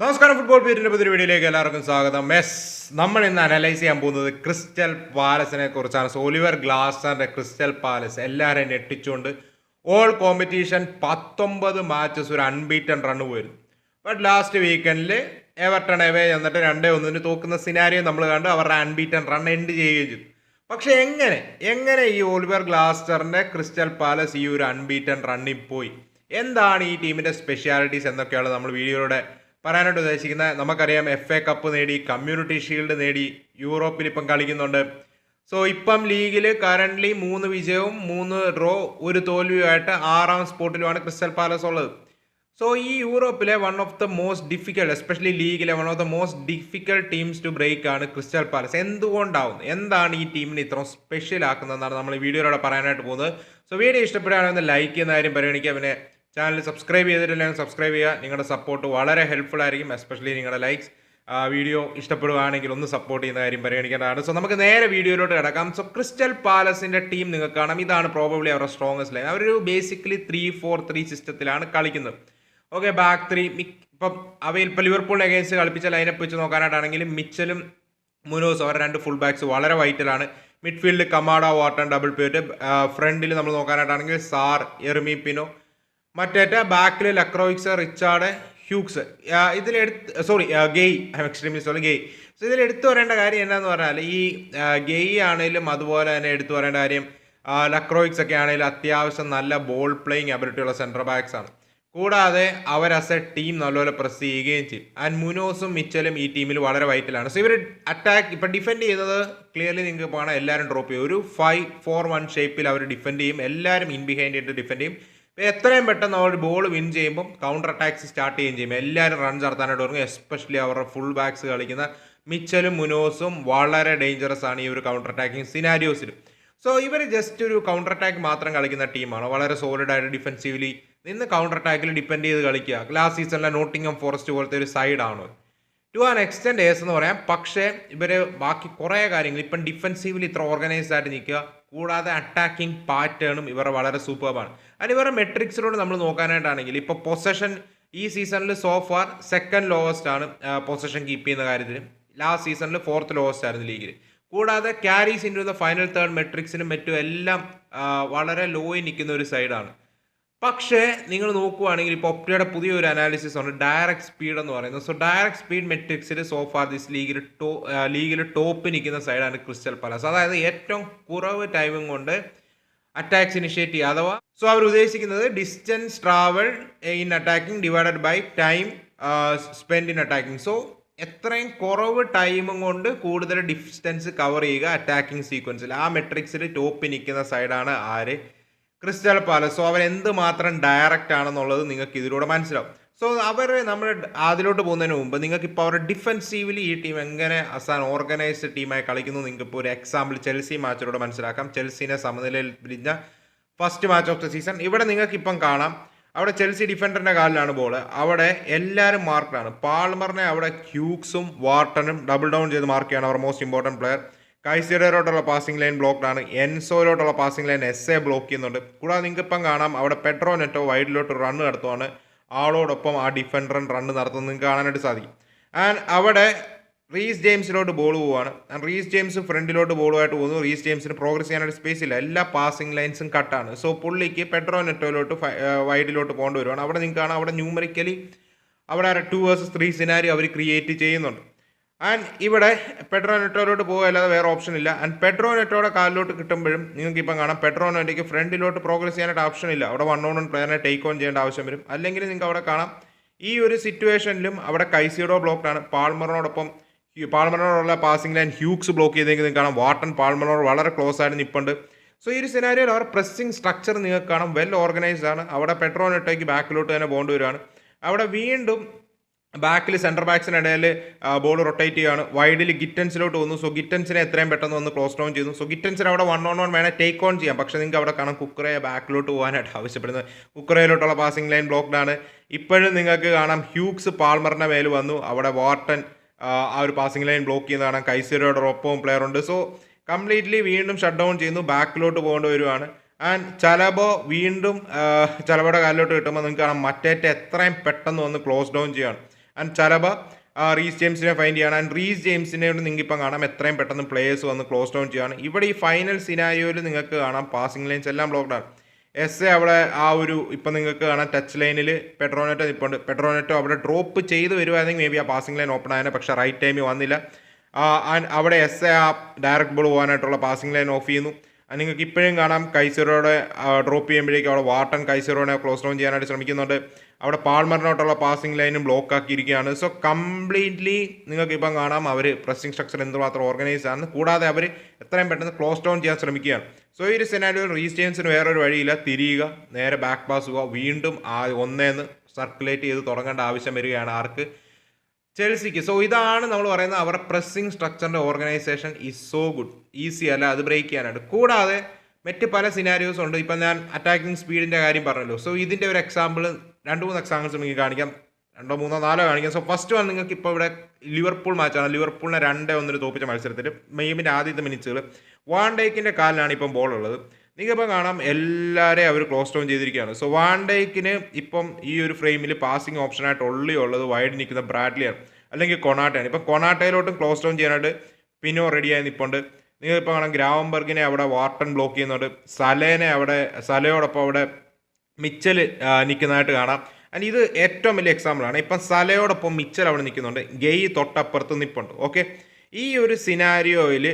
നമസ്കാരം ഫുട്ബോൾ പീരിന്റെ പുതിയ വീഡിയോയിലേക്ക് എല്ലാവർക്കും സ്വാഗതം. മെസ് നമ്മൾ ഇന്ന് അനലൈസ് ചെയ്യാൻ പോകുന്നത് ക്രിസ്റ്റൽ പാലസിനെ കുറിച്ചാണ്. സോലിവർ ഗ്ലാസറിന്റെ ക്രിസ്റ്റൽ പാലസ് എല്ലാവരെയും ഞെട്ടിച്ചുകൊണ്ട് ഓൾ കോമ്പറ്റീഷൻ പത്തൊമ്പത് മാച്ചസ് ഒരു അൺബീറ്റൺ റൺ പോയിരുന്നു. ബട്ട് ലാസ്റ്റ് വീക്കെൻഡിൽ എവർട്ടൺ എവേ എന്നിട്ട് രണ്ടേ ഒന്നിന് തോക്കുന്ന സിനാരിയോ നമ്മൾ കണ്ടു. അവരുടെ അൺബീറ്റൺ റൺ എൻഡ് ചെയ്യുകയും ചെയ്തു. പക്ഷെ എങ്ങനെ എങ്ങനെ ഈ ഓലിവർ ഗ്ലാസ്റ്ററിന്റെ ക്രിസ്റ്റൽ പാലസ് ഈ ഒരു അൺബീറ്റൺ റണ്ണിൽ പോയി? എന്താണ് ഈ ടീമിന്റെ സ്പെഷ്യാലിറ്റീസ് എന്നൊക്കെയാണ് നമ്മൾ വീഡിയോയിലൂടെ പറയാനായിട്ട് ഉദ്ദേശിക്കുന്നത് നമുക്കറിയാം എഫ് എ കപ്പ് നേടി കമ്മ്യൂണിറ്റി ഷീൽഡ് നേടി യൂറോപ്പിൽ ഇപ്പം കളിക്കുന്നുണ്ട്. സോ ഇപ്പം ലീഗിൽ കറന്റ്ലി മൂന്ന് വിജയവും മൂന്ന് ഡ്രോ ഒരു തോൽവിയുമായിട്ട് ആറാം സ്പോട്ടിലുമാണ് ക്രിസ്റ്റൽ പാലസ് ഉള്ളത്. സോ ഈ യൂറോപ്പിലെ one of the most difficult especially ലീഗിലെ one of the most difficult teams to break ആണ് ക്രിസ്റ്റൽ പാലസ് എന്തുകൊണ്ടാവും? എന്താണ് ഈ ടീമിനെ ഇത്ര സ്പെഷ്യൽ ആക്കുന്നതെന്നാണ് നമ്മൾ വീഡിയോയിലൂടെ പറയാനായിട്ട് പോകുന്നത്. സോ വീഡിയോ ഇഷ്ടപ്പെടുകയാണെങ്കിൽ ലൈക്ക് ചെയ്യുന്ന കാര്യം പരിഗണിക്കുക. പിന്നെ ചാനൽ സബ്സ്ക്രൈബ് ചെയ്തിട്ടില്ലെങ്കിൽ സബ്സ്ക്രൈബ് ചെയ്യുക. നിങ്ങളുടെ സപ്പോർട്ട് വളരെ ഹെൽപ്ഫുൾ ആയിരിക്കും എസ്പെഷ്യലി നിങ്ങളുടെ ലൈക്സ് ആ വീഡിയോ ഇഷ്ടപ്പെടുകയാണെങ്കിൽ ഒന്ന് സപ്പോർട്ട് ചെയ്യുന്ന കാര്യം പരിഗണിക്കേണ്ടതാണ്. സോ നമുക്ക് നേരെ വീഡിയോയിലോട്ട് കിടക്കാം. സോ ക്രിസ്റ്റൽ പാലസിന്റെ ടീം നിങ്ങൾക്ക് കാണാം. ഇതാണ് പ്രോബബ്ലി അവരുടെ സ്ട്രോങ്സ്റ്റ് ലൈൻ അവരൊരു ബേസിക്കലി ത്രീ ഫോർ ത്രീ സിസ്റ്റത്തിലാണ് കളിക്കുന്നത്. ഓക്കെ ബാക്ക് ത്രീ ഇപ്പം അവയിൽ ഇപ്പോൾ ലിവർപൂളിനെ അഗേൻസ്റ്റ് കളിപ്പിച്ച ലൈനപ്പ് വെച്ച് നോക്കാനായിട്ടാണെങ്കിലും മിച്ചലും മുനോസ് അവരുടെ രണ്ട് ഫുൾ ബാക്സ് വളരെ വൈറ്റലാണ് മിഡ്ഫീൽഡ് കമാഡ വാട്ടൺ ഡബിൾ പേറ്റ് ഫ്രണ്ടിൽ നമ്മൾ നോക്കാനായിട്ടാണെങ്കിൽ സാർ എർമി പിനോ മറ്റേറ്റ ബാക്കിൽ Lacroix Richard Hughes. ഇതിലെടുത്ത് sorry Guehi extremist sorry Guehi. So ഇതിൽ എടുത്തു പറയേണ്ട കാര്യം എന്താണെന്ന് പറഞ്ഞാൽ ഈ ഗെയ് ആണെങ്കിലും അതുപോലെ തന്നെ എടുത്തു പറയേണ്ട കാര്യം ലക്രോയിക്സ് ഒക്കെ ആണെങ്കിലും അത്യാവശ്യം നല്ല ബോൾ പ്ലേയിങ് അബിലിറ്റിയുള്ള സെൻട്രൽ ബാക്സ് ആണ്. കൂടാതെ അവർ അസ് എ ടീം നല്ലപോലെ പ്രസ് ചെയ്യുകയും ചെയ്യും. ആൻഡ് മുനോസും മിച്ചലും ഈ ടീമിൽ വളരെ വൈറ്റലാണ് സോ ഇവർ അറ്റാക്ക് ഇപ്പം ഡിഫെൻഡ് ചെയ്യുന്നത് ക്ലിയർലി നിങ്ങൾക്ക് കാണാം എല്ലാവരും ഡ്രോപ്പ് ചെയ്യും ഒരു ഫൈവ് ഫോർ വൺ ഷേപ്പിൽ അവർ ഡിഫെൻഡ് ചെയ്യും. എല്ലാവരും ഇൻ ബിഹൈൻഡ് ആയിട്ട് ഡിഫെൻഡ് ചെയ്യും. ഇപ്പൊ എത്രയും പെട്ടെന്ന് അവർ ബോൾ വിൻ ചെയ്യുമ്പം കൗണ്ടർ അറ്റാക്സ് സ്റ്റാർട്ട് ചെയ്യുകയും ചെയ്യും. എല്ലാവരും റൺസ് നടത്താനായിട്ട് തുടങ്ങും എസ്പെഷ്യലി അവരുടെ ഫുൾ ബാക്സ് കളിക്കുന്ന മിച്ചലും മുനോസും വളരെ ഡേഞ്ചറസ് ആണ് ഈ ഒരു കൗണ്ടർ അറ്റാക്കിങ് സിനാരിയോസിൽ സോ ഇവർ ജസ്റ്റ് ഒരു കൗണ്ടർ അറ്റാക്ക് മാത്രം കളിക്കുന്ന ടീമാണ് വളരെ സോളിഡ് ആയിട്ട് ഡിഫെൻസീവ്ലി നിന്ന് കൗണ്ടർ അറ്റാക്കിൽ ഡിപ്പെൻഡ് ചെയ്ത് കളിക്കുക. ലാസ്റ്റ് സീസണിലെ നോട്ടിംഗം ഫോറസ്റ്റ് പോലത്തെ ഒരു സൈഡാണ് ടു ആൻ എക്സ്റ്റെൻഡ് എസ് എന്ന് പറയാം. പക്ഷേ ഇവർ ബാക്കി കുറേ കാര്യങ്ങൾ ഇപ്പം ഡിഫെൻസീവ്ലി ഇത്ര ഓർഗനൈസ്ഡ് ആയിട്ട് നിൽക്കുക കൂടാതെ അറ്റാക്കിംഗ് പാറ്റേണും ഇവർ വളരെ സൂപ്പർബാണ് അതിന് ഇവരുടെ മെട്രിക്സിലൂടെ നമ്മൾ നോക്കാനായിട്ടാണെങ്കിൽ ഇപ്പോൾ പൊസഷൻ ഈ സീസണിൽ സോ ഫാർ സെക്കൻഡ് ലോവസ്റ്റ് ആണ് പൊസഷൻ കീപ്പ് ചെയ്യുന്ന കാര്യത്തിൽ. ലാസ്റ്റ് സീസണിൽ ഫോർത്ത് ലോവസ്റ്റ് ആയിരുന്നു ലീഗിൽ കൂടാതെ carries in the final third മെട്രിക്സിനും മറ്റും എല്ലാം വളരെ ലോയിൽ നിൽക്കുന്ന ഒരു സൈഡാണ് പക്ഷേ നിങ്ങൾ നോക്കുവാണെങ്കിൽ ഇപ്പോൾ ഒപ്റ്റയുടെ പുതിയൊരു അനാലിസിസ് ഉണ്ട് ഡയറക്ട് സ്പീഡ് എന്ന് പറയുന്നത്. സോ ഡയറക്ട് സ്പീഡ് മെട്രിക്സിൽ സോ ഫാർ ദിസ് ലീഗിൽ ടോ ലീഗിൽ ടോപ്പ് നിൽക്കുന്ന സൈഡാണ് ക്രിസ്റ്റൽ പാലസ് അതായത് ഏറ്റവും കുറവ് ടൈമും കൊണ്ട് അറ്റാക്സ് ഇനിഷ്യേറ്റ് ചെയ്യുക. അഥവാ സോ അവർ ഉദ്ദേശിക്കുന്നത് distance travel in attacking divided by time spend in attacking so എത്രയും കുറവ് ടൈമും കൊണ്ട് കൂടുതൽ ഡിസ്റ്റൻസ് കവർ ചെയ്യുക അറ്റാക്കിംഗ് സീക്വൻസിൽ ആ മെട്രിക്സിൽ ടോപ്പ് നിൽക്കുന്ന സൈഡാണ് ആര്? Crystal palace. സോ അവർ എന്ത് മാത്രം ഡയറക്റ്റ് ആണെന്നുള്ളത് നിങ്ങൾക്ക് ഇതിലൂടെ മനസ്സിലാവും. സോ അവർ നമ്മൾ അതിലോട്ട് പോകുന്നതിന് മുമ്പ് നിങ്ങൾക്ക് ഇപ്പോൾ അവരുടെ ഡിഫെൻസീവ്ലി ഈ ടീം എങ്ങനെ അസാൻ ഓർഗനൈസ്ഡ് ടീമായി കളിക്കുന്നു നിങ്ങൾക്ക് ഇപ്പോൾ ഒരു എക്സാമ്പിൾ ചെൽസി മാച്ചിലൂടെ മനസ്സിലാക്കാം. ചെൽസിനെ സമനിലയിൽ പിരിഞ്ഞ first match of the season ഇവിടെ നിങ്ങൾക്ക് ഇപ്പം കാണാം. അവിടെ ചെൽസി ഡിഫൻഡറിന്റെ കാലിലാണ് ബോൾ അവിടെ എല്ലാവരും മാർക്കാണ് പാൾമറിനെ അവിടെ ക്യൂക്സും വാർട്ടനും ഡബിൾ ഡൗൺ ചെയ്ത് മാർക്ക് അവർ മോസ്റ്റ് ഇമ്പോർട്ടന്റ് പ്ലെയർ കൈസിഡറോട്ടുള്ള പാസിംഗ് ലൈൻ ബ്ലോക്ക്ഡ് ആണ്. എൻസോയിലോട്ടുള്ള passing line as a block ചെയ്യുന്നുണ്ട്. കൂടാതെ നിങ്ങൾക്ക് ഇപ്പം കാണാം അവിടെ പെട്രോ നെറ്റോ വൈഡിലോട്ട് റണ്ണ് നടത്തുവാണ്. ആളോടൊപ്പം ആ ഡിഫൻഡർ റണ്ണ് നടത്തുന്നത് നിങ്ങൾക്ക് കാണാനായിട്ട് സാധിക്കും. ആൻഡ് അവിടെ റീസ് ജെയിംസിലോട്ട് ബോൾ പോവുകയാണ്. ആൻഡ് റീസ് ജെയിംസ് ഫ്രണ്ടിലോട്ട് ബോളുമായിട്ട് പോകുന്നു. റീസ് ജെയിംസിന് പ്രോഗ്രസ് ചെയ്യാനായിട്ട് സ്പേസ് ഇല്ല. എല്ലാ പാസിംഗ് ലൈൻസും കട്ടാണ് സോ പുള്ളിക്ക് പെട്രോ നെറ്റോയിലോട്ട് വൈഡിലോട്ട് പോകേണ്ടി വരുവാണ്. അവിടെ നിങ്ങൾക്ക് കാണാം അവിടെ ന്യൂമറിക്കലി അവിടെ ടു വേഴ്സസ് ത്രീ സിനാരി അവർ ക്രിയേറ്റ് ചെയ്യുന്നുണ്ട്. ആൻഡ് ഇവിടെ പെട്രോ നെറ്റോയിലോട്ട് പോകുക അല്ലാതെ വേറെ ഓപ്ഷൻ ഇല്ല. ആൻഡ് പെട്രോ നെറ്റോയുടെ കാലിലോട്ട് കിട്ടുമ്പോഴും നിങ്ങൾക്ക് ഇപ്പം കാണാം പെട്രോ നെറ്റയ്ക്ക് ഫ്രണ്ടിലോട്ട് പ്രോഗ്രസ് ചെയ്യാനായിട്ട് ഓപ്ഷൻ ഇല്ല. അവിടെ വൺ ഓൺ വൺ പ്ലെയറിനെ ടേക്ക് ഓൺ ചെയ്യേണ്ട ആവശ്യം വരും. അല്ലെങ്കിൽ നിങ്ങൾക്ക് അവിടെ കാണാം. ഈ ഒരു സിറ്റുവേഷനിലും അവിടെ കൈസിയോടോ ആണ്. പാൾമറിനോടൊപ്പം പാൾമറിനോടുള്ള പാസിംഗ് ലൈൻ ഹ്യൂക്സ് ബ്ലോക്ക് ചെയ്തെങ്കിൽ നിങ്ങൾക്ക് കാണാം. വാട്ടൺ പാൾമറിനോട് വളരെ ക്ലോസ് ആയിട്ട് നിൽപ്പുണ്ട് സോ ഈ ഒരു സിനാരിയോയിൽ അവർ പ്രസ്സിംഗ് സ്ട്രക്ചർ നിങ്ങൾക്ക് കാണാം. വെൽ ഓർഗനൈസ്ഡ് ആണ്. അവിടെ പെട്രോ നെറ്റോയ്ക്ക് ബാക്കിലോട്ട് തന്നെ പോകേണ്ടി വരുവാണ് അവിടെ വീണ്ടും ബാക്കിൽ സെന്റർ ബാക്സിനിടയിൽ ബോൾ റൊട്ടേറ്റ് ചെയ്യുകയാണ് വൈഡിൽ ഗിറ്റൻസിലോട്ട് വന്നു. സോ ഗിറ്റൻസിനെ എത്രയും പെട്ടെന്ന് വന്ന് ക്ലോസ് ഡൗൺ ചെയ്യുന്നു. സോ ഗിറ്റൻസിന് അവിടെ വൺ ഓൺ വൺ വേണേൽ ടേക്ക് ഓൺ ചെയ്യാം. പക്ഷേ നിങ്ങൾക്ക് അവിടെ കാണാം കുക്കറയെ ബാക്കിലോട്ട് പോകാനായിട്ട് ആവശ്യപ്പെടുന്നത്. കുക്കറയിലോട്ടുള്ള പാസിംഗ് ലൈൻ ബ്ലോക്ക്ഡ് ആണ്. ഇപ്പോഴും നിങ്ങൾക്ക് കാണാം ഹ്യൂക്സ് പാൾമറിന്റെ മേൽ വന്നു. അവിടെ വാർട്ടൻ ആ, ഒരു പാസിംഗ് ലൈൻ ബ്ലോക്ക് ചെയ്യുന്ന കാണാം കൈസരോടെ ഒപ്പവും പ്ലെയർ ഉണ്ട്. സോ കംപ്ലീറ്റ്ലി വീണ്ടും ഷട്ട് ഡൗൺ ചെയ്യുന്നു. ബാക്കിലോട്ട് പോകേണ്ടി വരുവാണ്. ആൻഡ് ചലബോ വീണ്ടും ചലബോയുടെ കാലിലോട്ട് കിട്ടുമ്പോൾ നിങ്ങൾക്ക് കാണാം മറ്റേറ്റ എത്രയും പെട്ടെന്ന് വന്ന് ക്ലോസ് ഡൗൺ ചെയ്യാണ്. ആൻഡ് ചലബ റീസ് ജെയിംസിനെ ഫൈൻഡ് ചെയ്യണം. ആൻഡ് റീസ് ജെയിംസിനെ കൊണ്ട് നിങ്ങൾക്ക് ഇപ്പം കാണാം. എത്രയും പെട്ടെന്ന് പ്ലേയേഴ്സ് വന്ന് ക്ലോസ് ഡൗൺ ചെയ്യാണ്. ഇവിടെ ഈ ഫൈനൽ സിനാരിയോയിൽ നിങ്ങൾക്ക് കാണാം. പാസിംഗ് ലൈൻസ് എല്ലാം ബ്ലോക്ക്ഡ് ആണ്. എസ് എ അവിടെ ആ ഒരു ഇപ്പം നിങ്ങൾക്ക് കാണാം. ടച്ച് ലൈനിൽ പെട്രോനെറ്റോ നിൽപ്പുണ്ട് പെട്രോനെറ്റോ അവിടെ ഡ്രോപ്പ് ചെയ്ത് വരുവാണെങ്കിൽ മേ ബി ആ പാസിംഗ് ലൈൻ ഓപ്പൺ ആയതിനെ പക്ഷേ റൈറ്റ് ടൈമിൽ വന്നില്ല. അവിടെ എസ് എ ആ ഡയറക്റ്റ് ബോൾ പോകാനായിട്ടുള്ള പാസിംഗ് ലൈൻ ഓഫ് ചെയ്യുന്നു. നിങ്ങൾക്ക് ഇപ്പോഴും കാണാം. കൈസറോടെ ഡ്രോപ്പ് ചെയ്യുമ്പോഴേക്കും അവിടെ വാട്ടൺ കൈസറോനെ ക്ലോസ് ഡൗൺ ചെയ്യാനായിട്ട് ശ്രമിക്കുന്നുണ്ട്. അവിടെ പാൾമറിനോട്ടുള്ള പാസിംഗ് ലൈനും ബ്ലോക്ക് ആക്കിയിരിക്കുകയാണ്. സോ കംപ്ലീറ്റ്ലി നിങ്ങൾക്ക് ഇപ്പം കാണാം. അവർ പ്രസ്സിംഗ് സ്ട്രക്ചർ എന്തുമാത്രം ഓർഗനൈസ് ആണ് കൂടാതെ അവർ എത്രയും പെട്ടെന്ന് ക്ലോസ് ഡൗൺ ചെയ്യാൻ ശ്രമിക്കുകയാണ്. സോ ഈ ഒരു സെനാരിയോയിൽ റീസ്റ്റേൻസിന് വേറൊരു വഴിയില്ല. തിരിയുക നേരെ ബാക്ക് പാസ് പോവുക വീണ്ടും ആ ഒന്നേന്ന് സർക്കുലേറ്റ് ചെയ്ത് തുടങ്ങേണ്ട ആവശ്യം വരികയാണ് ആർക്ക്? ചെൽസിക്ക്. സോ ഇതാണ് നമ്മൾ പറയുന്നത് അവരുടെ pressing സ്ട്രക്ചറിന്റെ organisation is so good easy അല്ല അത് ബ്രേക്ക് ചെയ്യാനായിട്ട്. കൂടാതെ മറ്റ് പല സിനാരിയോസ് ഉണ്ട്. ഇപ്പം ഞാൻ അറ്റാക്കിംഗ് സ്പീഡിന്റെ കാര്യം പറഞ്ഞല്ലോ. സോ ഇതിന്റെ ഒരു എക്സാമ്പിൾ രണ്ട് മൂന്ന് എക്സാമ്പിൾസ് നിങ്ങൾക്ക് കാണിക്കാം. രണ്ടോ മൂന്നോ നാലോ കാണിക്കാം. സോ ഫസ്റ്റ് വൺ നിങ്ങൾക്ക് ഇപ്പോൾ ഇവിടെ ലിവർപൂൾ മാച്ചാണ് ലിവർപൂളിനെ രണ്ടേ ഒന്നിന് തോപ്പിച്ച മത്സരത്തിൽ മെയ്മിന്റെ ആദ്യത്തെ മിനിറ്റ്സുകൾ വാൻ ഡേക്കിന്റെ കാലിലാണ് ഇപ്പം ബോൾ ഉള്ളത്. നിങ്ങൾക്കിപ്പം കാണാം എല്ലാവരെയും അവർ ക്ലോസ് ഡൗൺ ചെയ്തിരിക്കുകയാണ്. സോ വാൻ ഡേക്കിന് ഇപ്പം ഈ ഒരു ഫ്രെയിമിൽ പാസിംഗ് ഓപ്ഷനായിട്ട് ഉള്ളി ഉള്ളത് വൈഡ് നിൽക്കുന്ന ബ്രാഡ്ലിയാണ് അല്ലെങ്കിൽ കൊണാട്ടയാണ് ഇപ്പം കൊണാട്ടയിലോട്ടും ക്ലോസ് ഡൗൺ ചെയ്യാനായിട്ട് പിന്നോ റെഡിയായി നിൽപ്പുണ്ട് നിങ്ങൾ ഇപ്പോൾ കാണാം ഗ്രാവംബർഗിനെ അവിടെ വാർട്ടൺ ബ്ലോക്ക് ചെയ്യുന്നുണ്ട്. സലേനെ അവിടെ സലയോടൊപ്പം അവിടെ മിച്ചൽ നിൽക്കുന്നതായിട്ട് കാണാം. ആൻഡ് ഇത് ഏറ്റവും വലിയ എക്സാമ്പിളാണ് ഇപ്പം സലയോടൊപ്പം മിച്ചൽ അവിടെ നിൽക്കുന്നുണ്ട്. ഗെയ് തൊട്ടപ്പുറത്ത് നിൽപ്പുണ്ട് ഓക്കെ ഈ ഒരു സിനാരിയോയിൽ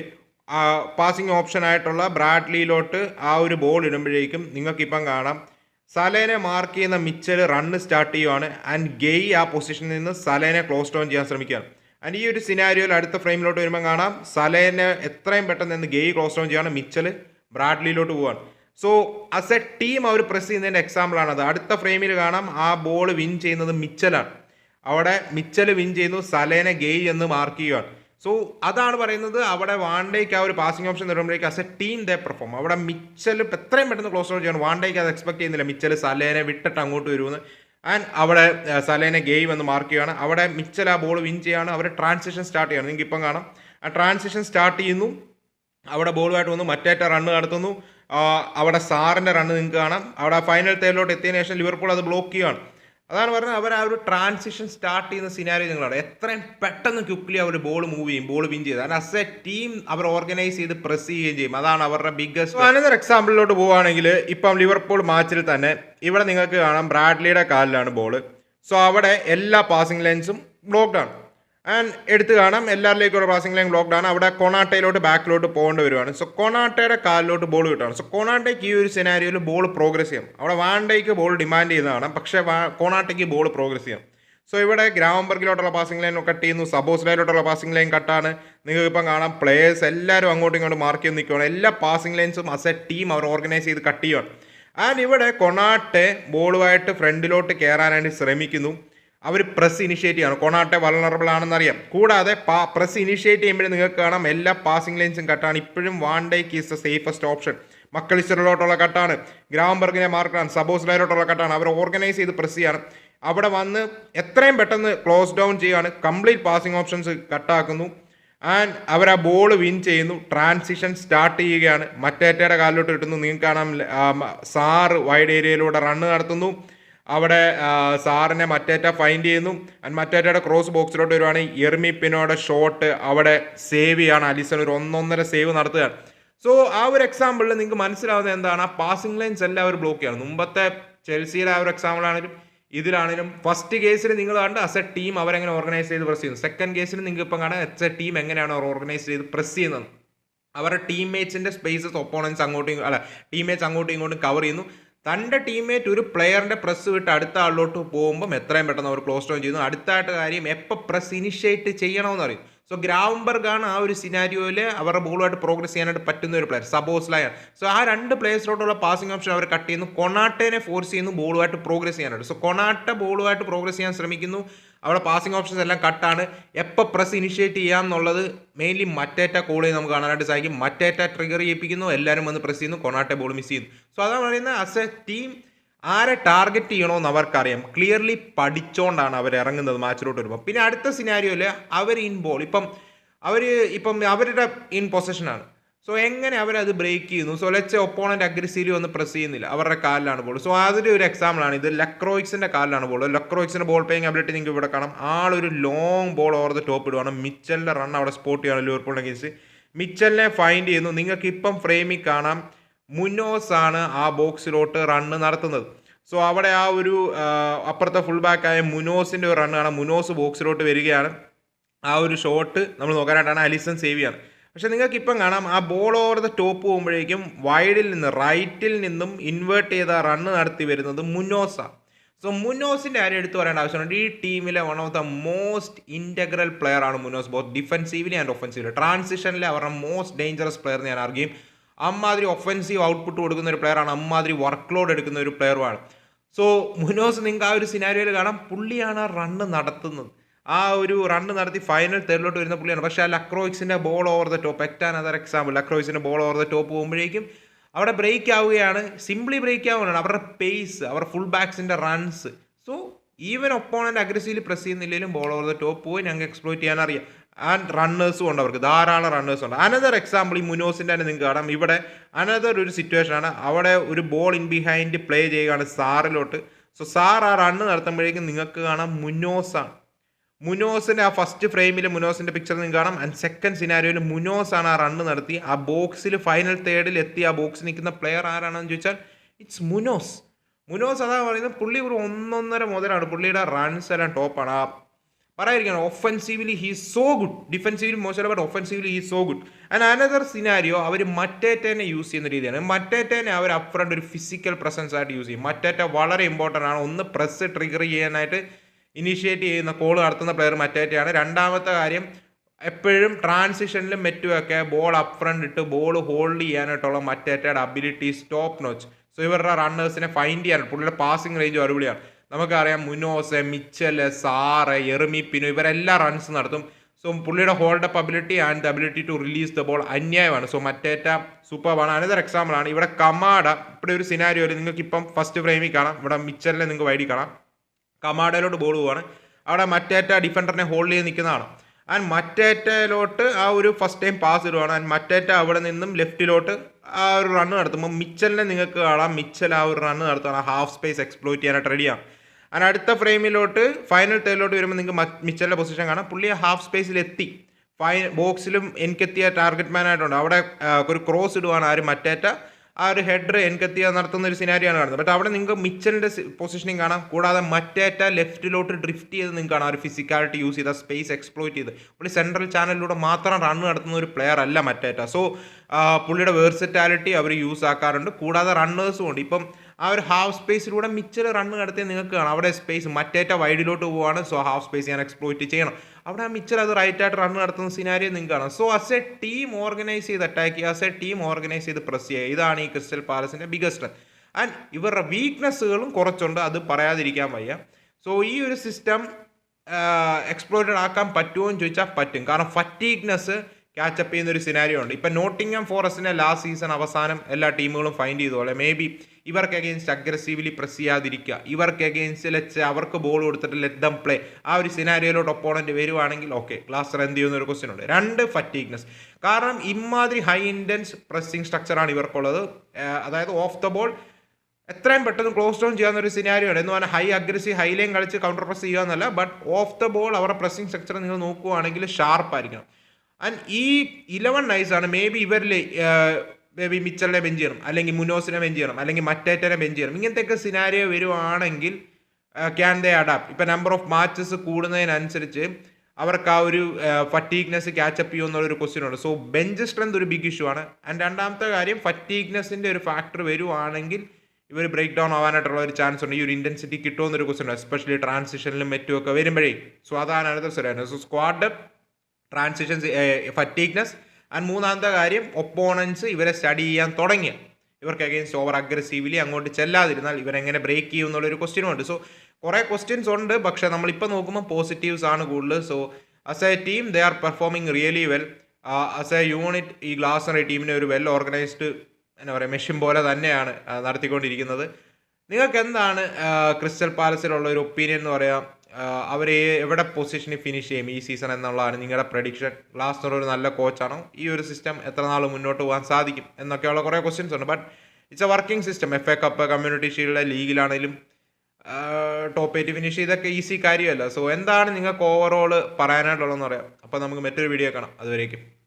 പാസിംഗ് ഓപ്ഷൻ ആയിട്ടുള്ള ബ്രാഡ്ലിയിലോട്ട് ആ ഒരു ബോൾ ഇടുമ്പോഴേക്കും നിങ്ങൾക്കിപ്പം കാണാം. സലേനെ മാർക്ക് ചെയ്യുന്ന മിച്ചൽ റണ്ണ് സ്റ്റാർട്ട് ചെയ്യുവാണ്. ആൻഡ് ഗെയ് ആ പൊസിഷനിൽ നിന്ന് സലേനെ ക്ലോസ് ഡൗൺ ചെയ്യാൻ ശ്രമിക്കുകയാണ്. ആൻഡ് ഈ ഒരു സിനാരിയോയിൽ അടുത്ത ഫ്രെയിമിലോട്ട് വരുമ്പോൾ കാണാം. സലേനെ എത്രയും പെട്ടെന്ന് നിന്ന് ഗെയ് ക്ലോസ് ഡൗൺ ചെയ്യാണ് മിച്ചൽ ബ്രാഡ്ലിയിലോട്ട് പോവാണ്. സോ അസ് എ ടീം അവർ പ്രസ് ചെയ്യുന്നതിന്റെ എക്സാമ്പിളാണ് അത്. അടുത്ത ഫ്രെയിമിൽ കാണാം. ആ ബോൾ വിൻ ചെയ്യുന്നത് മിച്ചലാണ്. അവിടെ മിച്ചൽ വിൻ ചെയ്യുന്നു. സലേനെ ഗെയ് എന്ന് മാർക്ക് ചെയ്യുകയാണ് സോ അതാണ് പറയുന്നത് അവിടെ വാണ്ടേക്ക് ആ ഒരു passing option തരുമ്പോഴേക്ക് as a team they perform അവിടെ മിച്ചൽ എത്രയും പെട്ടെന്ന് ക്ലോസ് ഔട്ട് ചെയ്യണം വാണ്ടേക്ക് അത് എക്സ്പെക്ട് ചെയ്യുന്നില്ല. മിച്ചൽ സലേനെ വിട്ടിട്ട് അങ്ങോട്ട് വരുമെന്ന്. ആൻഡ് അവിടെ സലേനെ ഗെയിം എന്ന് മാർക്ക് ചെയ്യുകയാണ് അവിടെ മിച്ചൽ ആ ബോൾ വിൻ ചെയ്യുകയാണ് അവർ ട്രാൻസിഷൻ സ്റ്റാർട്ട് ചെയ്യണം. നിങ്ങൾക്ക് ഇപ്പം കാണാം. ആ ട്രാൻസിഷൻ സ്റ്റാർട്ട് ചെയ്യുന്നു. അവിടെ ബോളുമായിട്ട് വന്നു. മറ്റേറ്റ റണ്ണ് നടത്തുന്നു അവിടെ സാറിന്റെ റണ്ണ് നിങ്ങൾക്ക് കാണാം. അവിടെ ഫൈനൽ തേരിലോട്ട് എത്തിയതിനു ശേഷം ലിവർപൂൾ അത് ബ്ലോക്ക് ചെയ്യുകയാണ് അതാണ് പറഞ്ഞത് അവർ ആ ഒരു ട്രാൻസിഷൻ സ്റ്റാർട്ട് ചെയ്യുന്ന സിനാരി നിങ്ങളാണ്. എത്രയും പെട്ടെന്ന് ക്വിക്ലി അവർ ബോൾ മൂവ് ചെയ്യും ബോൾ വിൻ ചെയ്ത് കാരണം അസ് എ ടീം അവർ ഓർഗനൈസ് ചെയ്ത് പ്രസ് ചെയ്യുകയും ചെയ്യും. അതാണ് അവരുടെ ബിഗ്ഗസ്റ്റ് അനന്തർ എക്സാമ്പിളിലോട്ട് പോവുകയാണെങ്കിൽ ഇപ്പം ലിവർപൂൾ മാച്ചിൽ തന്നെ ഇവിടെ നിങ്ങൾക്ക് കാണാം ബ്രാഡ്ലിയുടെ കാലിലാണ് ബോൾ സോ അവിടെ എല്ലാ പാസിംഗ് ലൈൻസും ബ്ലോക്ക്ഡ് ആണ്. ആൻഡ് എടുത്ത് കാണാം. എല്ലാവരിലേക്കുള്ള പാസിംഗ് ലൈൻ ബ്ലോക്ക്ഡ് ആണ്. അവിടെ കൊണാട്ടയിലോട്ട് ബാക്കിലോട്ട് പോകേണ്ടി വരുവാണ്. സോ കൊണാട്ടയുടെ കാലിലോട്ട് ബോൾ കിട്ടുകയാണ് സോ കൊണാട്ടയ്ക്ക് ഈ ഒരു സിനാരിയോയിൽ ബോൾ പ്രോഗ്രസ് ചെയ്യാം. അവിടെ വാണ്ടയ്ക്ക് ബോൾ ഡിമാൻഡ് ചെയ്തതാണ് പക്ഷേ കൊണാട്ടയ്ക്ക് ബോൾ പ്രോഗ്രസ് ചെയ്യാം. സോ ഇവിടെ ഗ്രാമംബർഗിലോട്ടുള്ള പാസിംഗ് ലൈൻ കട്ട് ചെയ്യുന്നു. സബോസ് ലൈനിലോട്ടുള്ള പാസിംഗ് ലൈൻ കട്ടാണ് നിങ്ങൾക്ക് ഇപ്പം കാണാം. പ്ലേയേഴ്സ് എല്ലാവരും അങ്ങോട്ടും ഇങ്ങോട്ടും മാർക്ക് ചെയ്ത് നിൽക്കുകയാണ് എല്ലാ പാസിംഗ് ലൈൻസും അസ് എ ടീം അവർ ഓർഗനൈസ് ചെയ്ത് കട്ട് ചെയ്യുകയാണ് ആൻഡ് ഇവിടെ കൊണാട്ടെ ബോളുമായിട്ട് ഫ്രണ്ടിലോട്ട് കയറാനായിട്ട് ശ്രമിക്കുന്നു. അവർ പ്രസ് ഇനിഷ്യേറ്റ് ചെയ്യണം. കൊണാട്ടെ ആണെന്ന് ആണെന്നറിയാം കൂടാതെ പാ പ്രസ് ഇനിഷ്യേറ്റ് ചെയ്യുമ്പോൾ നിങ്ങൾക്ക് കാണാം എല്ലാ പാസിംഗ് ലൈൻസും കട്ടാണ് ഇപ്പോഴും Van Dijk is the safest option മക്കളിസ്റ്ററിലോട്ടുള്ള കട്ടാണ് ഗ്രാമബർഗിനെ മാർക്കാണ് സബോസ് ലൈനോട്ടുള്ള കട്ടാണ് അവർ ഓർഗനൈസ് ചെയ്ത് പ്രസ് ചെയ്യാണ്. അവിടെ വന്ന് എത്രയും പെട്ടെന്ന് ക്ലോസ് ഡൗൺ ചെയ്യുകയാണ് കംപ്ലീറ്റ് പാസിംഗ് ഓപ്ഷൻസ് കട്ടാക്കുന്നു ആൻഡ് അവർ ആ ബോൾ വിൻ ചെയ്യുന്നു. ട്രാൻസിഷൻ സ്റ്റാർട്ട് ചെയ്യുകയാണ്. മറ്റേറ്റയുടെ കാലിലോട്ട് കിട്ടുന്നു നിങ്ങൾക്ക് കാണാം സാറ് വൈഡ് ഏരിയയിലൂടെ റണ്ണ് നടത്തുന്നു. അവിടെ സാറിനെ മറ്റേറ്റ ഫൈൻഡ് ചെയ്യുന്നു. ആൻഡ് മറ്റേറ്റയുടെ ക്രോസ് ബോക്സിലോട്ട് വരുവാണ് എർമി പിന്നോടെ ഷോട്ട് അവിടെ സേവ് ചെയ്യാണ്. അലിസൺ ഒരു ഒന്നൊന്നര സേവ് നടത്തുകയാണ്. സോ ആ ഒരു എക്സാമ്പിളിൽ നിങ്ങൾക്ക് മനസ്സിലാവുന്നത് എന്താണ്? ആ പാസിംഗ് ലൈൻസ് എല്ലാം അവർ ബ്ലോക്ക് ചെയ്യണം. മുമ്പത്തെ ചെൽസിയുടെ ആ ഒരു എക്സാമ്പിൾ ആണെങ്കിലും ഇതിലാണെങ്കിലും ഫസ്റ്റ് കേസിൽ നിങ്ങൾ കണ്ട് അസ് എ ടീം അവരെങ്ങനെ ഓർഗനൈസ് ചെയ്ത് പ്രസ് ചെയ്യുന്നു. സെക്കൻഡ് കേസിൽ നിങ്ങൾക്ക് ഇപ്പം കാണാം എസ് എ ടീം എങ്ങനെയാണ് അവർ ഓർഗനൈസ് ചെയ്ത് പ്രസ് ചെയ്യുന്നത്. അവരുടെ ടീംമേറ്റ്സിന്റെ സ്പേസസ് ഒപ്പോണൻസ് അങ്ങോട്ടും അല്ല ടീംമേറ്റ്സ് അങ്ങോട്ടും ഇങ്ങോട്ടും കവർ ചെയ്യുന്നു. തന്റെ ടീമേറ്റ് ഒരു പ്ലെയറിന്റെ പ്രസ് വിട്ട് അടുത്ത ആളിലോട്ട് പോകുമ്പം എത്രയും പെട്ടെന്ന് അവർ ക്ലോസ് ഡൗൺ ചെയ്യുന്നു. അടുത്തായിട്ട് കാര്യം എപ്പോൾ പ്രസ് ഇനിഷ്യേറ്റ് ചെയ്യണമെന്ന് അറിയും? സോ ഗ്രാവംബർഗാണ് ആ ഒരു സിനാരിയോയിൽ അവരുടെ ബോളുമായിട്ട് പ്രോഗ്രസ് ചെയ്യാനായിട്ട് പറ്റുന്ന ഒരു പ്ലെയർ സബോസ് ലയർ സോ ആ രണ്ട് പ്ലേയേഴ്സിലോട്ടുള്ള പാസിംഗ് ഓപ്ഷൻ അവർ കട്ട് ചെയ്യുന്നു. കൊണാട്ടേനെ ഫോഴ്സ് ചെയ്യുന്നു ബോളുമായിട്ട് പ്രോഗ്രസ് ചെയ്യാനായിട്ട്. സോ കൊണാട്ട ബോളുമായിട്ട് പ്രോഗ്രസ് ചെയ്യാൻ ശ്രമിക്കുന്നു. അവിടെ പാസിംഗ് ഓപ്ഷൻസ് എല്ലാം കട്ടാണ് എപ്പോൾ പ്രസ് ഇനിഷ്യേറ്റ് ചെയ്യാം എന്നുള്ളത് മെയിൻലി മറ്റേറ്റ കോൾ ചെയ്ത് നമുക്ക് കാണാനായിട്ട് സാധിക്കും. മറ്റേറ്റ ട്രിഗർ ചെയ്യിപ്പിക്കുന്നു. എല്ലാവരും വന്ന് പ്രസ് ചെയ്യുന്നു. കൊണാട്ടെ ബോൾ മിസ് ചെയ്യുന്നു. സോ അതാണ് പറയുന്നത് ആസ് എ ടീം ആരെ ടാർഗറ്റ് ചെയ്യണമെന്ന് അവർക്കറിയാം. ക്ലിയർലി പഠിച്ചോണ്ടാണ് അവർ ഇറങ്ങുന്നത് മാച്ചിലോട്ട് വരുമ്പോൾ പിന്നെ അടുത്ത സിനാരിയോയിൽ അവർ ഇൻ ബോൾ ഇപ്പം അവർ ഇപ്പം അവരുടെ ഇൻ പൊസിഷനാണ് സോ എങ്ങനെ അവരത് ബ്രേക്ക് ചെയ്യുന്നു? സോ ലെറ്റ്സ് ഒപ്പോണന്റ് അഗ്രസീവ് ഒന്ന് പ്രസ് ചെയ്യുന്നില്ല. അവരുടെ കാലിലാണ് ബോൾ സോ അതിന്റെ ഒരു എക്സാമ്പിളാണ് ഇത് ലക്രോയിക്സിന്റെ കാലിലാണ് ബോൾ ലക്രോയിക്സിന്റെ ബോൾ പേയിങ് അബിലിറ്റി നിങ്ങൾക്ക് ഇവിടെ കാണാം. ആളൊരു long ball over the top ഇടുവാണ്. മിച്ചലിന്റെ റൺ അവിടെ സ്പോട്ട് ചെയ്യാണ് ലിവർപൂളിനെ കേസ് മിച്ചലിനെ ഫൈൻഡ് ചെയ്യുന്നു. നിങ്ങൾക്ക് ഇപ്പം ഫ്രെയിമിൽ കാണാം. മുന്നോസ് ആണ് ആ ബോക്സിലോട്ട് റണ്ണ് നടത്തുന്നത്. സോ അവിടെ ആ ഒരു അപ്പുറത്തെ ഫുൾ ബാക്കായ മുനോസിന്റെ ഒരു റണ്ണാണ് മുനോസ് ബോക്സിലോട്ട് വരികയാണ്. ആ ഒരു ഷോട്ട് നമ്മൾ നോക്കാനായിട്ടാണ് അലിസൺ സേവ് ചെയ്യാണ് പക്ഷെ നിങ്ങൾക്ക് ഇപ്പം കാണാം ആ ബോൾ ഓവർ ദ ടോപ്പ് പോകുമ്പോഴേക്കും വൈഡിൽ നിന്ന് റൈറ്റിൽ നിന്നും ഇൻവേർട്ട് ചെയ്ത റണ്ണ് നടത്തി വരുന്നത് മുന്നോസാണ് സോ മുന്നോസിന്റെ കാര്യം എടുത്തു പറയേണ്ട ആവശ്യമുണ്ട്. ഈ ടീമിലെ one of the most integral player ആണ് Munoz both defensively and offensively ട്രാൻസിഷനിലെ അവരുടെ മോസ്റ്റ് ഡേഞ്ചറസ് പ്ലെയർ എന്ന് ഞാൻ അറിയും അമ്മാതിരി ഒഫൻസീവ് ഔട്ട്പുട്ട് കൊടുക്കുന്ന ഒരു പ്ലെയറാണ് അമ്മാതിരി വർക്ക് ലോഡ് എടുക്കുന്ന ഒരു പ്ലെയറുമാണ് സോ മുനോസ് നിങ്ങൾക്ക് ആ ഒരു സിനാരിയോയിൽ കാണാം. പുള്ളിയാണ് ആ റണ്ണ് നടത്തുന്നത്. ആ ഒരു റണ്ണ് നടത്തി ഫൈനൽ തേർഡിലോട്ട് വരുന്ന പുള്ളിയാണ്. പക്ഷേ ആ ലക്രോയിക്സിന്റെ ബോൾ ഓവർ ദ ടോപ്പ് എക്ടാൻ അതർ എക്സാമ്പിൾ ലക്രോയിക്സിന്റെ ബോൾ ഓവർ ദ ടോപ്പ് പോകുമ്പോഴേക്കും അവിടെ ബ്രേക്ക് ആവുകയാണ്. സിംപ്ലി ബ്രേക്ക് ആവുകയാണ്. അവരുടെ പേസ് അവർ full ബാക്സിന്റെ runs so even opponent aggressively press ചെയ്യുന്നില്ലെങ്കിലും ball over the top പോയി ഞങ്ങൾക്ക് എക്സ്പ്ലോയിറ്റ് ചെയ്യാൻ അറിയാം. ആൻഡ് റണ്ണേഴ്സും ഉണ്ട് അവർക്ക്. ധാരാളം റണ്ണേഴ്സ് ഉണ്ട്. അനദർ എക്സാമ്പിൾ ഈ മുനോസിന്റെ തന്നെ നിങ്ങൾക്ക് കാണാം. ഇവിടെ അനദർ ഒരു സിറ്റുവേഷൻ ആണ്. അവിടെ ഒരു ബോൾ ഇൻ ബിഹൈൻഡ് പ്ലേ ചെയ്യുകയാണ് സാറിലോട്ട്. സോ സാർ ആ റണ്ണ് നടത്തുമ്പോഴേക്കും നിങ്ങൾക്ക് കാണാം മുനോസാണ് മുനോസിന്റെ ആ ഫസ്റ്റ് ഫ്രെയിമിൽ മുനോസിന്റെ പിക്ചർ നിങ്ങൾക്ക് കാണാം. ആൻഡ് സെക്കൻഡ് സിനാരിയോയിൽ മുനോസാണ് ആ റണ്ണ് നടത്തി. ആ ബോക്സിൽ ഫൈനൽ തേർഡിൽ എത്തി. ആ ബോക്സിൽ നിൽക്കുന്ന പ്ലെയർ ആരാണെന്ന് ചോദിച്ചാൽ ഇറ്റ്സ് മുനോസ്. മുനോസ് അതാ പറയുന്നത് പുള്ളി ഒരു ഒന്നൊന്നര മുതലാണ്. പുള്ളിയുടെ റൺസ് എല്ലാം ടോപ്പാണ് ആ പറയാതിരിക്കണം offensively he so good defensively മോശമല്ല but offensively he so good and another scenario അവർ മറ്റേറ്റേനെ യൂസ് ചെയ്യുന്ന രീതിയാണ്. മറ്റേറ്റേനെ അവർ അപ്രണ്ട് ഒരു ഫിസിക്കൽ പ്രസൻസ് ആയിട്ട് യൂസ് ചെയ്യും. മറ്റേറ്റ വളരെ ഇമ്പോർട്ടന്റ് ആണ്. ഒന്ന് പ്രസ് ട്രിഗർ ചെയ്യാനായിട്ട് ഇനീഷ്യേറ്റ് ചെയ്യുന്ന കോൾ നടത്തുന്ന പ്ലെയർ മറ്റേറ്റയാണ്. രണ്ടാമത്തെ കാര്യം എപ്പോഴും ട്രാൻസിഷനിലും മറ്റുമൊക്കെ ബോൾ അപ്രണ്ട് ഇട്ട് ബോൾ ഹോൾഡ് ചെയ്യാനായിട്ടുള്ള മറ്റേറ്റയുടെ അബിലിറ്റി സ്റ്റോപ്പ് നോച്ച് സോ ഇവരുടെ റണ്ണേഴ്സിനെ ഫൈൻഡ് ചെയ്യാൻ പുള്ളിയുടെ പാസിംഗ് റേഞ്ച് അടിപൊളിയാണ്. നമുക്കറിയാം Munoz Mitchell Sarr Yeremy Pino ഇവരെല്ലാം റൺസ് നടത്തും. സോ പുള്ളിയുടെ hold up ability and ability to release the ball അന്യായമാണ്. So Mateta സൂപ്പർബാണ് അനദർ എക്സാമ്പിൾ ആണ്. ഇവിടെ കമാഡ ഇവിടെ ഒരു സിനാരിയോയിൽ നിങ്ങൾക്ക് ഇപ്പം ഫസ്റ്റ് ഫ്രെയിമിൽ കാണാം. ഇവിടെ മിച്ചലിനെ നിങ്ങൾക്ക് വൈഡി കാണാം. കമാഡയിലോട്ട് ബോൾ പോവാണ്. അവിടെ മറ്റേറ്റ ഡിഫൻഡറിനെ ഹോൾഡ് ചെയ്ത് നിൽക്കുന്നതാണ്. ആൻഡ് മറ്റേറ്റയിലോട്ട് ആ ഒരു ഫസ്റ്റ് ടൈം പാസ് ഇടുവാണ്. ആൻഡ് മറ്റേറ്റ അവിടെ നിന്നും ലെഫ്റ്റിലോട്ട് ആ ഒരു റണ്ണ് നടത്തുമ്പോൾ മിച്ചലിനെ നിങ്ങൾക്ക് കാണാം. മിച്ചൽ ആ ഒരു റണ്ണ് നടത്തുകയാണ് ഹാഫ് സ്പേസ് എക്സ്പ്ലോയിറ്റ് ചെയ്യാനായിട്ട് റെഡിയാണ് ആൻഡ് അടുത്ത ഫ്രെയിമിലോട്ട് ഫൈനൽ തേർഡിലോട്ട് വരുമ്പോൾ നിങ്ങൾക്ക് മിച്ചലിന്റെ പൊസിഷൻ കാണാം. പുള്ളി ഹാഫ് സ്പേസിൽ എത്തി. ഫൈ ബോക്സിലും എനിക്കെത്തിയ ടാർഗറ്റ് മാൻ ആയിട്ടുണ്ട്. അവിടെ ഒരു ക്രോസ് ഇടുവാണ് ആരും മറ്റേറ്റ. ആ ഒരു ഹെഡർ എനിക്കെത്തിയ നടത്തുന്ന ഒരു സിനാരിയാണ് കാണുന്നത്. ബട്ട് അവിടെ നിങ്ങൾക്ക് മിച്ചലിന്റെ പൊസിഷനിങ് കാണാം. കൂടാതെ മറ്റേറ്റ ലെഫ്റ്റിലോട്ട് ഡ്രിഫ്റ്റ് ചെയ്ത് നിങ്ങൾക്ക് കാണാം. ഒരു ഫിസിക്കാലിറ്റി യൂസ് ചെയ്ത സ്പേസ് എക്സ്പ്ലോയിറ്റ് ചെയ്ത്. പുള്ളി സെൻട്രൽ ചാനലിലൂടെ മാത്രം റൺ നടത്തുന്ന ഒരു പ്ലെയർ അല്ല മറ്റേറ്റ. സോ പുള്ളിയുടെ വേഴ്സറ്റാലിറ്റി അവർ യൂസ് ആക്കാറുണ്ട്. കൂടാതെ റണ്ണേഴ്സും ഉണ്ട്. ഇപ്പം ആ ഒരു ഹാഫ് സ്പേസിലൂടെ മിച്ചൽ റണ്ണ് കടത്തി നിങ്ങൾക്ക് കാണാം. അവിടെ സ്പേസ് മറ്റേറ്റ വൈഡിലോട്ട് പോവാണ്. സോ ഹാഫ് സ്പേസ് ഞാൻ എക്സ്പ്ലോയിറ്റ് ചെയ്യണം. അവിടെ ആ മിച്ചൽ അത് റൈറ്റ് ആയിട്ട് റണ്ണ് നടത്തുന്ന സിനാരിയോ നിങ്ങൾക്ക് കാണാം. So as a team organise ചെയ്ത് അറ്റാക്ക് ചെയ്യുക. അസ് എ ടീം ഓർഗനൈസ് ചെയ്ത് പ്രസ് ചെയ്യുക. ഇതാണ് ഈ ക്രിസ്റ്റൽ പാലസിന്റെ ബിഗസ്റ്റ് ആൻഡ് ഇവരുടെ വീക്ക്നെസ്സുകളും കുറച്ചുണ്ട്. അത് പറയാതിരിക്കാൻ വയ്യ. സോ ഈ ഒരു സിസ്റ്റം എക്സ്പ്ലോയിറ്റഡ് ആക്കാൻ പറ്റുമോ എന്ന് ചോദിച്ചാൽ പറ്റും. കാരണം ഫറ്റീഗ്നെസ് ക്യാച്ചപ്പ് ചെയ്യുന്ന ഒരു സിനാരിയോ ഉണ്ട്. ഇപ്പം നോട്ടിംഗം ഫോറസ്റ്റിനെ ലാസ്റ്റ് സീസൺ അവസാനം എല്ലാ ടീമുകളും ഫൈൻഡ് ചെയ്തു. പോലെ മേ ബി ഇവർക്ക് അഗെയിൻസ്റ്റ് അഗ്രസീവ്ലി പ്രസ് ചെയ്യാതിരിക്കുക. ഇവർക്ക് അഗെയിൻസ്റ്റ് ലെച്ച് അവർക്ക് ബോൾ കൊടുത്തിട്ട് ലെറ്റ് ദം പ്ലേ ആ ഒരു സിനാരിയോയിലോട്ട് ഒപ്പോണന്റ് വരുവാണെങ്കിൽ ഓക്കെ ക്ലാസ്റ്റർ എന്ത് ചെയ്യുന്ന ഒരു ക്വസ്റ്റ്യൻ ഉണ്ട്. രണ്ട് ഫറ്റീക്നെസ് കാരണം ഇമാതിരി ഹൈ ഇന്റൻസ് പ്രസ്സിങ് സ്ട്രക്ചറാണ് ഇവർക്കുള്ളത്. അതായത് ഓഫ് ദ ബോൾ എത്രയും പെട്ടെന്ന് ക്ലോസ് ഡൗൺ ചെയ്യാവുന്ന ഒരു സിനാരിയോ ആണ്. എന്ന് പറഞ്ഞാൽ ഹൈ അഗ്രസീവ് ഹൈ ലൈൻ കളിച്ച് കൗണ്ടർ പ്രസ് ചെയ്യുക എന്നല്ല ബട്ട് ഓഫ് ദ ബോൾ അവരുടെ പ്രസ്സിംഗ് സ്ട്രക്ചർ നിങ്ങൾ നോക്കുകയാണെങ്കിൽ ഷാർപ്പ് ആയിരിക്കണം. ആൻഡ് ഈ ഇലവൻ നൈസ് ആണ്. മേ ബി ഇവരിൽ മേ ബി മിച്ചലിനെ ബെഞ്ച് ചെയ്യണം. അല്ലെങ്കിൽ മുനോസിനെ ബെഞ്ച് ചെയ്യണം. അല്ലെങ്കിൽ മറ്റേറ്റനെ ബെഞ്ച് ചെയ്യണം. ഇങ്ങനത്തെയൊക്കെ സിനാരിയോ വരുവാണെങ്കിൽ ക്യാൻ ദേ അഡാപ്റ്റ് ഇപ്പം നമ്പർ ഓഫ് മാച്ചസ് കൂടുന്നതിനനുസരിച്ച് അവർക്ക് ആ ഒരു ഫറ്റീഗ്നെസ് ക്യാച്ചപ്പ് ചെയ്യുമോ എന്നുള്ളൊരു ക്വസ്റ്റ്യൻ ഉണ്ട്. സോ ബെഞ്ച് സ്ട്രെങ്ത് ഒരു ബിഗ് ഇഷ്യൂ ആണ്. ആൻഡ് രണ്ടാമത്തെ കാര്യം ഫറ്റീക്നെസ്സിന്റെ ഒരു ഫാക്ടർ വരുവാണെങ്കിൽ ഇവർ ബ്രേക്ക് ഡൗൺ ആവാനായിട്ടുള്ള ഒരു ചാൻസ് ഉണ്ട്. ഈ ഒരു ഇന്റൻസിറ്റി കിട്ടുമെന്നൊരു ക്വസ്റ്റ്യൻ ഉണ്ട്. എസ്പെഷ്യലി ട്രാൻസിഷനിലും മറ്റുമൊക്കെ വരുമ്പോഴേ. സോ അതാണ് അടുത്ത സ്ഥലമാണ് സോ സ്ക്വാഡ് ട്രാൻസിഷൻസ് ഫറ്റീക്നെസ് ആൻഡ് മൂന്നാമത്തെ കാര്യം ഒപ്പോണൻസ് ഇവരെ സ്റ്റഡി ചെയ്യാൻ തുടങ്ങിയ. ഇവർക്ക് അഗെയിൻസ്റ്റ് ഓവർ അഗ്രസീവ്ലി അങ്ങോട്ട് ചെല്ലാതിരുന്നാൽ ഇവരെങ്ങനെ ബ്രേക്ക് ചെയ്യും എന്നുള്ളൊരു ക്വസ്റ്റ്യനും ഉണ്ട്. സോ കുറേ ക്വസ്റ്റ്യൻസ് ഉണ്ട് പക്ഷേ നമ്മളിപ്പോൾ നോക്കുമ്പോൾ പോസിറ്റീവ്സ് ആണ് കൂടുതൽ. So as a team they are performing really well as a unit ഈ ഗ്ലാസ് ടീമിനെ ഒരു വെൽ ഓർഗനൈസ്ഡ് എന്താ പറയുക മെഷീൻ പോലെ തന്നെയാണ് നടത്തിക്കൊണ്ടിരിക്കുന്നത്. നിങ്ങൾക്ക് എന്താണ് ക്രിസ്റ്റൽ പാലസിലുള്ള ഒരു ഒപ്പീനിയൻ എന്ന് പറയാം? അവർ എവിടെ പൊസിഷനിൽ ഫിനിഷ് ചെയ്യും ഈ സീസൺ എന്നുള്ളതാണ് നിങ്ങളുടെ പ്രഡിക്ഷൻ ഗ്ലാസ്നർ ഒരു നല്ല കോച്ചാണോ ഈ ഒരു സിസ്റ്റം എത്ര നാൾ മുന്നോട്ട് പോകാൻ സാധിക്കും? എന്നൊക്കെയുള്ള കുറേ ക്വസ്റ്റ്യൻസ് ഉണ്ട്. But it's a working system F A Cup Community Shield ലീഗിലാണെങ്കിലും top eight finish ഇതൊക്കെ ഈസി കാര്യമല്ല. സോ എന്താണ് നിങ്ങൾക്ക് ഓവറോൾ പറയാനായിട്ടുള്ളതെന്ന് പറയാം. അപ്പോൾ നമുക്ക് മറ്റൊരു വീഡിയോ കാണാം. അതുവരേക്കും.